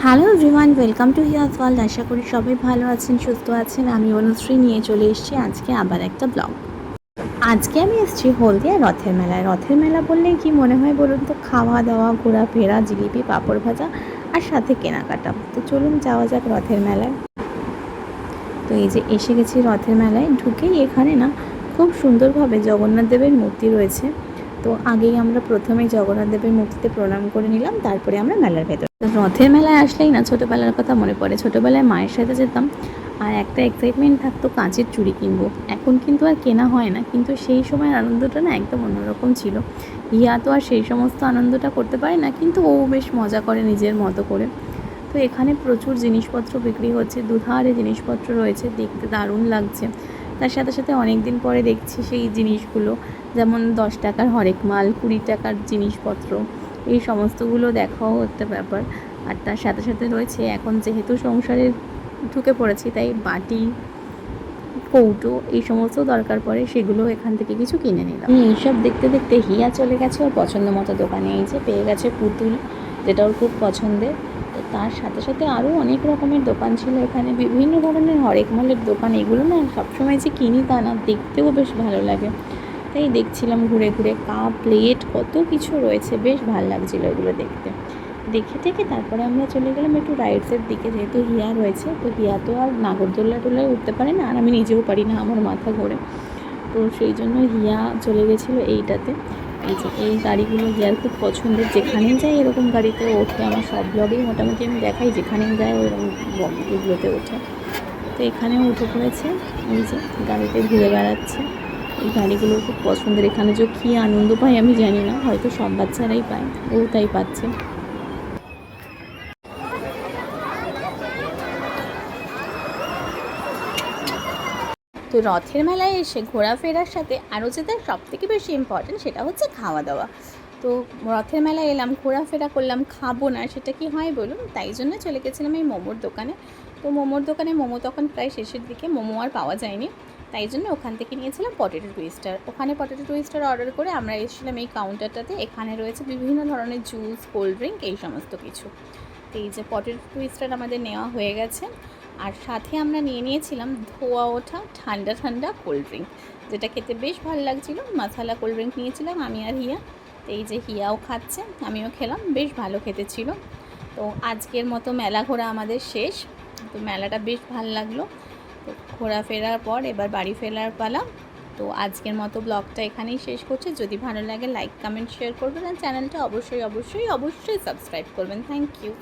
Welcome to Hiya's world আশা করি সবাই ভালো আছেন, সুস্থ আছেন। আমি অনুশ্রী নিয়ে চলে এসেছি আজকে আবার একটা ব্লগ আজকে আমি এসেছি হলদিয়া রথের মেলায়। রথের মেলা বললেই কি মনে হয় বলুন তো? খাওয়া দাওয়া ঘোরাফেরা, জিলিপি, পাঁপড় ভাজা আর সাথে কেনাকাটা। তো চলুন যাওয়া যাক রথের মেলায়। তো এই যে এসে গেছি রথের মেলায়। ঢুকেই এখানে না খুব সুন্দরভাবে জগন্নাথ দেবের মূর্তি রয়েছে। তো আগেই আমরা প্রথমে জগন্নাথ দেবের মূর্তিতে প্রণাম করে নিলাম। তারপরে আমরা মেলার ভেতর রথের মেলায় আসলেই না ছোটোবেলার কথা মনে পড়ে। ছোটোবেলায় মায়ের সাথে যেতাম আর একটা এক্সাইটমেন্ট থাকতো কাঁচের চুড়ি কিনবো। এখন কিন্তু আর কেনা হয় না, কিন্তু সেই সময়ের আনন্দটা না একদম অন্যরকম ছিল। ইয়া তো আর সেই সমস্ত আনন্দটা করতে পারে না, কিন্তু ও বেশ মজা করে নিজের মতো করে। তো এখানে প্রচুর জিনিসপত্র বিক্রি হচ্ছে, দুধারে জিনিসপত্র রয়েছে, দেখতে দারুণ লাগছে। তার সাথে সাথে অনেক দিন পরে দেখছি সেই জিনিসগুলো, যেমন দশ টাকার হরেক মাল, কুড়ি টাকার জিনিসপত্র। এই সমস্তগুলো দেখাও একটা ব্যাপার। আর তার সাথে সাথে রয়েছে, এখন যেহেতু সংসারে ঢুকে পড়েছি, তাই বাটি, কৌটো এই সমস্ত দরকার পড়ে, সেগুলো এখান থেকে কিছু কিনে নিলাম। আমি এইসব দেখতে দেখতে হিয়া চলে গেছে, ওর পছন্দ মতো দোকানে। এই যে পেয়ে গেছে পুতুল, যেটা ওর খুব পছন্দের। তো তার সাথে সাথে আরও অনেক রকমের দোকান ছিল এখানে। বিভিন্ন ধরনের হরেক মালের দোকান, এগুলো না সবসময় যে কিনি তা না, দেখতেও বেশ ভালো লাগে। তাই দেখছিলাম ঘুরে ঘুরে কাপ, প্লেট, কত কিছু রয়েছে। বেশ ভালো লাগছিল এগুলো দেখতে। দেখে টেকে তারপরে আমরা চলে গেলাম একটু রাইডসের দিকে। যেহেতু হিয়া রয়েছে, তো হিয়া তো আর নাগরদোল্লা টোলায় উঠতে পারে না, আর আমি নিজেও পারি না আমার মাথা ঘোরে। তো সেই জন্য হিয়া চলে গেছিল এইটাতে। এই যে এই গাড়িগুলো হিয়ার খুব পছন্দের। যেখানেই যায় এরকম গাড়িতে ওঠে। আমার সব ব্লগেই মোটামুটি আমি দেখাই, যেখানেই যাই ওইরকম এগুলোতে ওঠে। তো এখানেও উঠে পড়েছে। এই যে গাড়িতে ঘুরে বেড়াচ্ছে। এই গাড়িগুলো খুব পছন্দের। এখানে যে কী আনন্দ পাই আমি জানি না, হয়তো সব বাচ্চারাই পায় ও তাই পাচ্ছে। তো রথের মেলায় এসে ঘোরাফেরার সাথে আরও যেটা সব থেকে বেশি ইম্পর্টেন্ট সেটা হচ্ছে খাওয়া দাওয়া তো রথের মেলায় এলাম, ঘোরাফেরা করলাম, খাব না, সেটা কি হয় বলুন? তাই জন্য চলে গেছিলাম এই মোমোর দোকানে। তো মোমোর দোকানে মোমো তখন প্রায় শেষের দিকে, মোমো আর পাওয়া যায়নি। তাই জন্য ওখান থেকে নিয়েছিলাম পটেটো টুইস্টার। ওখানে পটেটো টুইস্টার অর্ডার করে আমরা এসেছিলাম এই কাউন্টারটাতে এখানে রয়েছে বিভিন্ন ধরনের জুস কোল্ড ড্রিঙ্ক এই সমস্ত কিছু। তো এই যে পটেটো টুইস্টার আমাদের নেওয়া হয়ে গেছে। আর সাথে আমরা নিয়ে নিয়েছিলাম ধোয়া ওঠা ঠান্ডা ঠান্ডা কোল্ড ড্রিঙ্ক যেটা খেতে বেশ ভালো লাগছিল। মশালা কোল্ড ড্রিঙ্ক নিয়েছিলাম আমি আর হিয়া। তো এই যে হিয়াও খাচ্ছে, আমিও খেলাম, বেশ ভালো খেতে ছিল। তো আজকের মতো মেলা ঘোরা আমাদের শেষ। তো মেলাটা বেশ ভালো লাগল। ঘোরাফেরার পর এবার বাড়ি ফেরার পালা। তো আজকের মতো ব্লগটা এখানেই শেষ করছে। যদি ভালো লাগে লাইক কমেন্ট শেয়ার করবেন। আর চ্যানেলটা অবশ্যই অবশ্যই অবশ্যই সাবস্ক্রাইব করবেন। Thank you